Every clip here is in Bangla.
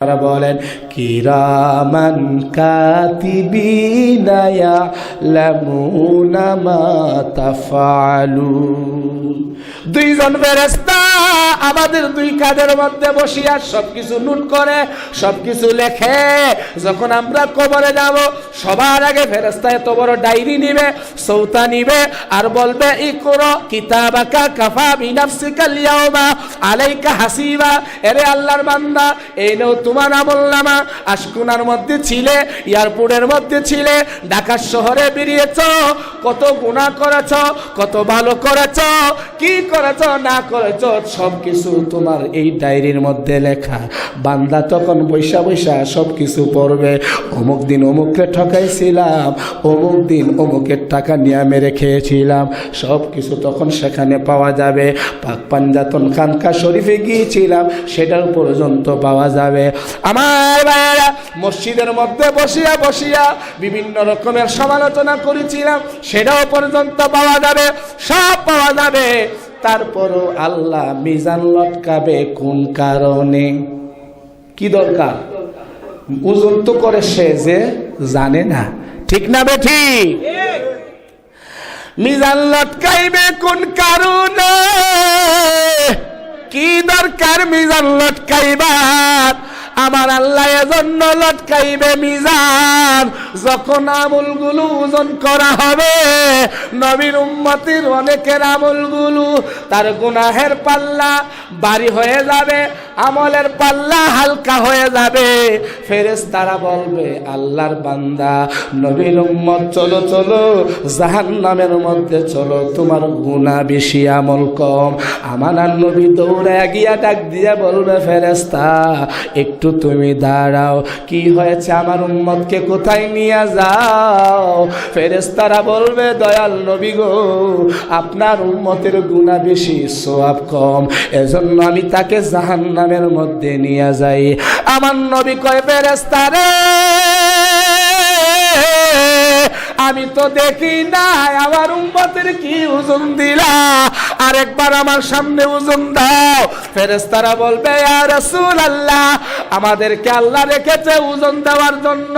তারা বলেন কিরামান কাতিবিনা ইয়ালামুনা মা তাফআলুন দুইজন ফেরেশতা আমাদের দুই কাঁধের মধ্যে বসিয়া সবকিছু নোট করে, সবকিছু লেখে। যখন আমরা কবরে যাব, সবার আগে ফেরেশতা এত বড় ডায়েরি নিবে, সৌতা নিবে আর বলবে, ইকরা কিতাবাকা কাফা বিনাফসিকা লিয়াউমা আলাইকা হাসিবা। এরে আল্লাহর বান্দা, এই নাও তোমার আমল নামা আশকুনার মধ্যে ছিলে, এয়ারপোর্টের মধ্যে ছিলে ঢাকা শহরে বেরিয়েছ, কত গুণা করেছ, কত ভালো করেছ, কি করেছ, না করেছ সব কিছু তোমার এই ডায়েরির মধ্যে লেখা। বান্দা তখন বৈশা বৈশা সব কিছু পড়বে। অমুক দিন অমুককে ঠকাইছিলাম, অমুক দিন অমুকের টাকা নিয়ে মেরে খেয়েছিলাম সব কিছু তখন সেখানে পাওয়া যাবে। পাক পাঞ্জাতন খানকা শরীফে গিয়েছিলাম সেটাও পর্যন্ত পাওয়া যাবে। আমার ভাইয়েরা, মসজিদের মধ্যে বসিয়া বসিয়া বিভিন্ন রকমের সমালোচনা করেছিলাম, সেটাও পর্যন্ত পাওয়া যাবে, সব পাওয়া যাবে। তারপরও আল্লাহ মিজান লটকাবে কোন কারণে? কি দরকার? ওজন তো করে সে যে জানে না। ঠিক না বে ঠিক? মিজান লটকাইবে কোন কারণে? কি দরকার মিজান লটকাইবার? আমার আল্লাহ এজন্য লটকাইবে মিজান। যখন আমলগুলো ওজন করা হবে, নবীর উম্মতির অনেকের আমলগুলো তার গুনাহের পাল্লা বাড়ি হয়ে যাবে, আমলের পাল্লা হালকা হয়ে যাবে। ফেরেস তারা বলবে, আল্লাহর বান্দা, নবীর উম্মত, চলো চলো জাহান নামের মধ্যে চলো, তোমার গুণা বেশি আমল কম। আমার আর নবী দৌড়ে গিয়া ডাক দিয়া বলবে ফেরেস্তা একটু তুমি দাঁড়াও, কি হয়েছে? আমার উম্মতকে কোথায় নিয়ে যাও। ফেরেস্তারা বলবে, দয়াল নবী গো, আপনার উম্মতের গুণা বেশি সোয়াব কম। এজন্য আমি তাকে জাহান নামের মধ্যে নিয়ে যাই। আমার নবী কয় ফেরেস্তারে আমি তো দেখি না আমার উম্মতের কি ওজন দিলা? আরেকবার আমার সামনে ওজন দাও। ফেরেস্তারা বলবে রাসূল আল্লাহ আমাদেরকে আল্লাহ রেখেছে ওজন দেওয়ার জন্য।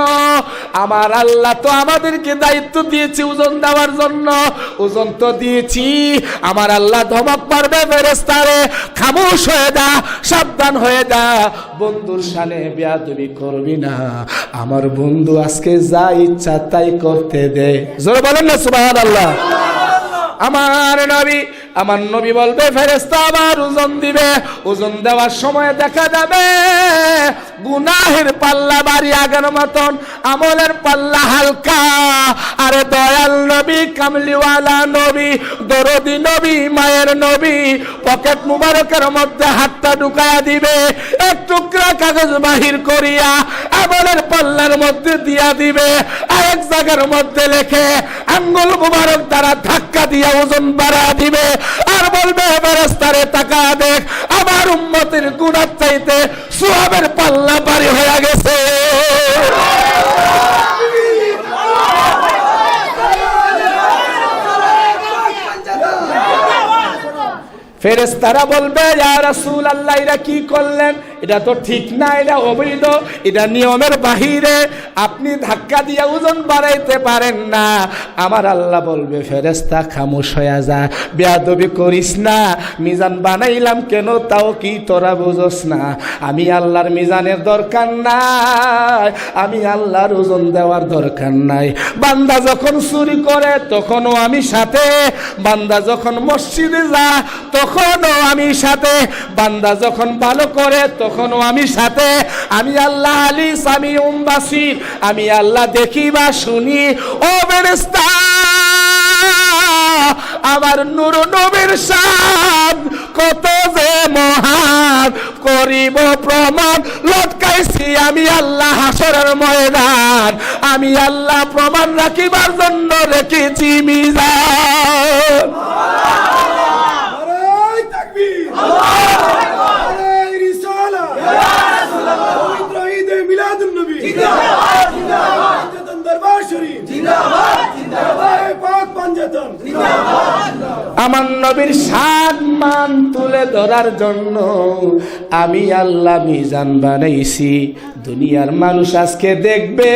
আমার আল্লাহ তো আমাদেরকে দায়িত্ব দিয়েছে ওজন দেওয়ার জন্য। ওজন তো দিয়েছি। আমার আল্লাহ ধমক পারবে ফেরেস্তারে খামোশ হয়ে যা, সাবধান হয়ে যা। বন্ধুর সানে বেয়াদবি করবি না। আমার বন্ধু আজকে যা ইচ্ছা তাই করতে দে। জোরে বলেন না সুবাহ আল্লাহ আমার নবী আমার নবী বলবে ফেরেস্তা আবার ওজন দিবে। ওজন দেওয়ার সময় দেখা যাবে, গুনাহের পাল্লা বাড়ি আগের মতন, আমলের পাল্লা হালকা। আরে দয়াল নবী, কামলিওয়ালা নবী, দরদি নবী, মায়ের নবী, পকেট মুবারকের মধ্যে হাতটা ঢুকায়া দিবে, এক টুকরা কাগজ বাহির করিয়া আমলের পাল্লার মধ্যে দিয়া দিবে, আরেক জায়গার মধ্যে লেখে আঙ্গুল মুবারক দ্বারা ধাক্কা দিয়া ওজন বাড়া দিবে। আর বলবে বেরাস্তারে টাকা দেখ, আমার উম্মতের গুণার চাইতে সুহাবের পাল্লা বাড়ি হয়ে গেছে। ফেরেস্তারা বলবে, ইয়া রাসূল আল্লাহ এরা কি করলেন? এটা তো ঠিক না, এটা অবৈধ। এটা নিয়মের বাহিরে। আপনি ধাক্কা দিয়ে ওজন বাড়াইতে পারেন না। আমার আল্লাহ বলবে ফেরেস্তা খামোশ হয়ে যা। বেয়াদবি করিস না। মিজান বানাইলাম কেন? তাও কি তোরা বুঝোস না। আমি আল্লাহর মিজানের দরকার নাই। আমি আল্লাহর ওজন দেওয়ার দরকার নাই। বান্দা যখন চুরি করে, তখনও আমি সাথে। বান্দা যখন মসজিদে যা তখনও আমি সাথে। বান্দা যখন ভালো করে তখনও আমি সাথে, আমি আল্লাহ আলী, আমি উম্বাসির আমি আল্লাহ দেখি বা শুনি। ও বেরেস্তা আমার নূর নবীর সাদ কত যে মহান, করিব প্রমাণ। লটকাইছি আমি আল্লাহ হাসরের ময়দান, আমি আল্লাহ প্রমাণ রাখিবার জন্য রেখেছি মিজান নারায় তাকবীর নারায় রিসালা পবিত্র ঈদে মিলাদুন নবী জিন্দাবাদ জিন্দাবাদ পাঞ্জাতন দরবার শরীফ জিন্দাবাদ জিন্দাবাদ পাক পাঞ্জাতন আমার নবীর সাত মান তুলে ধরার জন্য আমি আল্লাহ মিজান বানাইছি। দুনিয়ার মানুষ আজকে দেখবে,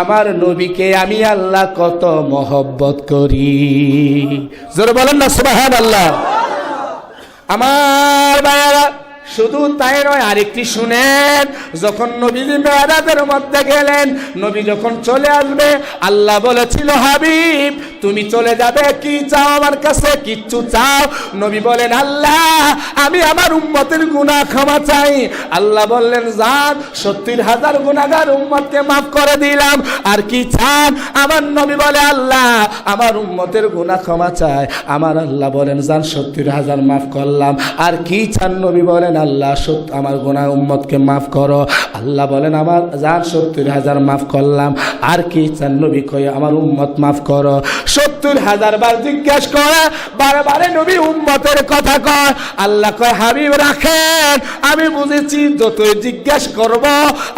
আমার নবীকে আমি আল্লাহ কত মহব্বত করি। জোর বলেন না সুবাহ আল্লাহ আমার ভাইয়ারা শুধু তাই নয়, আরেকটি শুনেন, যখন নবীজি মেয়ারাজের মধ্যে গেলেন, নবী যখন চলে আসবে, আল্লাহ বলেছিল, হাবিব, তুমি চলে যাবে, কি চাও আমার কাছে? কিচ্ছু চাও? নবী বলেন, আল্লাহ, আমি আমার উম্মতের গুনাহ ক্ষমা চাই। আল্লাহ বললেন যান সত্তর হাজার গুনাহগার উম্মতকে মাফ করে দিলাম, আর কি চান? আমার নবী বলে, আল্লাহ, আমার উম্মতের গুনাহ ক্ষমা চায় আমার আল্লাহ বলেন যান সত্তর হাজার মাফ করলাম, আর কি চান? নবী বলেন আল্লাহ সত্য, আমার গুনাহ উম্মতকে মাফ করো। আল্লাহ বলেন, আমার যান সত্তর হাজার মাফ করলাম, আর কি চান নবী কয়ে আমার উম্মত মাফ করো। সত্তর হাজার বার জিজ্ঞেস করে বারে বারে নবী উম্মতের কথা কয়। আল্লাহ কয়, হাবিব, রাখেন, আমি বুঝেছি, যতই জিজ্ঞেস করব,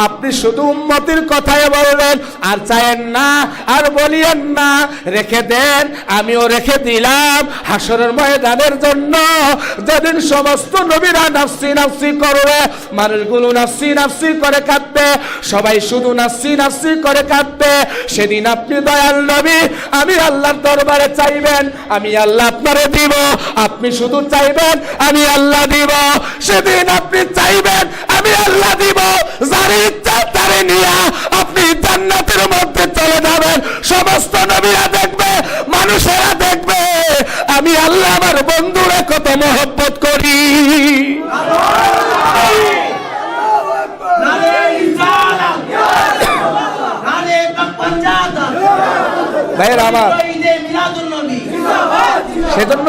আপনি শুধু উম্মতির কথাই বলবেন। আর চায়েন না, আর বলিয়েন না, রেখে দেন, আমিও রেখে দিলাম হাসরের ময়দানের জন্য। যেদিন সমস্ত নবীরা নাফসি নাফসি করবে, মানুষগুলো নাফসি নাফসি করে কাঁদবে, সবাই শুধু নাফসি নাফসি করে কাঁদবে। সেদিন আপনি দয়াল নবী, আমি আল্লাহর দরবারে চাইবেন, আমি আল্লাহ আপনারে দিব, আপনি শুধু চাইবেন, আমি আল্লাহ দিব। সেদিন আপনি চাইবেন, আমি আল্লাহ দিব, যার ইচ্ছা তারে নিয়ে আপনি জান্নাতের মধ্যে চলে যাবেন। সমস্ত নবীরা দেখবে, মানুষেরা দেখবে আমি আল্লাহ আমার বন্ধুরা কত মহব্বত করি। আমার সেজন্য